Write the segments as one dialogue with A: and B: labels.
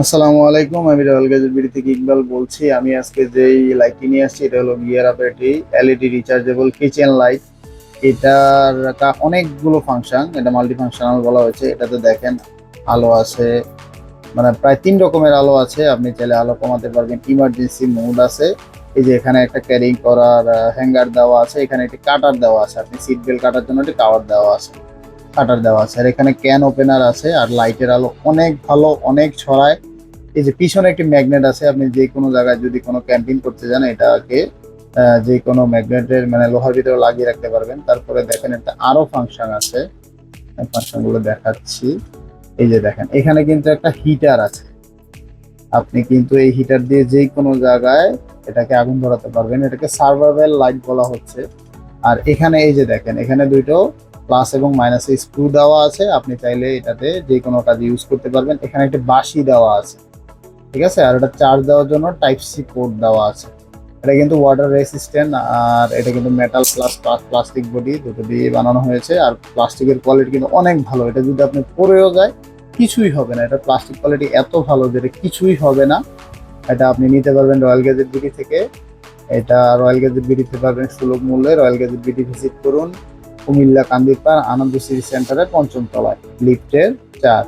A: আসসালামু আলাইকুম, আমি রয়্যাল গ্যাজেট বিডি থেকে ইকবাল বলছি। আমি আজকে যেই লাইটটি নিয়ে আসছি, এটা হলো গিয়ার আপ এটি এলইডি রিচার্জেবল কিচেন লাইট এটার অনেকগুলো ফাংশন এটা মাল্টি ফাংশনাল বলা হয়েছে। এটাতে দেখেন, আলো আছে। মানে প্রায় তিন রকমের আলো আছে। আপনি চাইলে আলো কমাতে পারবেন। ইমার্জেন্সি মোড আছে। এই যে এখানে একটা ক্যারিং করার হ্যাঙ্গার দেওয়া আছে। এখানে একটি কাটার দেওয়া আছে। আপনি সিট বেল্ট কাটার জন্য একটি কাভার দেওয়া আছে। কাটার দেওয়া আছে। আর এখানে ক্যান ওপেনার আছে, আর লাইটের আলো অনেক ভালো, অনেক ছড়ায়। এই যে পিছনে একটি ম্যাগনেট আছে, আপনি যে কোনো জায়গায় যদি কোনো ক্যাম্পিং করতে যান, এটাকে যে কোনো ম্যাগনেটের মানে লোহার ভিতরে লাগিয়ে রাখতে পারবেন। তারপরে দেখেন একটা আরও ফাংশন আছে। ফাংশনগুলো দেখাচ্ছি। এই যে দেখেন, এখানে কিন্তু একটা হিটার আছে। আপনি কিন্তু এই হিটার দিয়ে যে কোনো জায়গায় এটাকে আগুন ধরাতে পারবেন। এটাকে সার্ভাইভাল লাইট বলা হচ্ছে। আর এখানে এই যে দেখেন, এখানে দুইটো প্লাস এবং মাইনাস স্ক্রু দেওয়া আছে, আপনি চাইলে এটাতে যে কোনো কাজে ইউজ করতে পারবেন, এখানে একটা বাঁশি দেওয়া আছে, ঠিক আছে? আর এটা চার্জ দেওয়ার জন্য টাইপ সি পোর্ট দেওয়া আছে। এটা কিন্তু ওয়াটার রেসিস্ট্যান্ট আর এটা কিন্তু মেটাল প্লাস প্লাস্টিক বডি দুটো দিয়ে বানানো হয়েছে, আর প্লাস্টিকের কোয়ালিটি কিন্তু অনেক ভালো। এটা যদি আপনি পরেও যায়, কিছুই হবে না। এটা প্লাস্টিক কোয়ালিটি এত ভালো যে এটা কিছুই হবে না। এটা আপনি নিতে পারবেন রয়্যাল গ্যাজেট বিডি থেকে। এটা রয়্যাল গ্যাজেট বিডিতে পারবেন সুলভ মূল্যে। রয়্যাল গ্যাজেট বিডি ভিজিট করুন। কুমিল্লা কান্দিপার আনন্দ সিটি সেন্টারের পঞ্চম তলায়। লিফটের চার।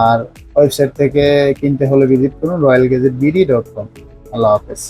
A: আর ওয়েবসাইট থেকে কিনতে হলে ভিজিট করুন royal gadget BD dot com. আল্লাহ হাফেজ।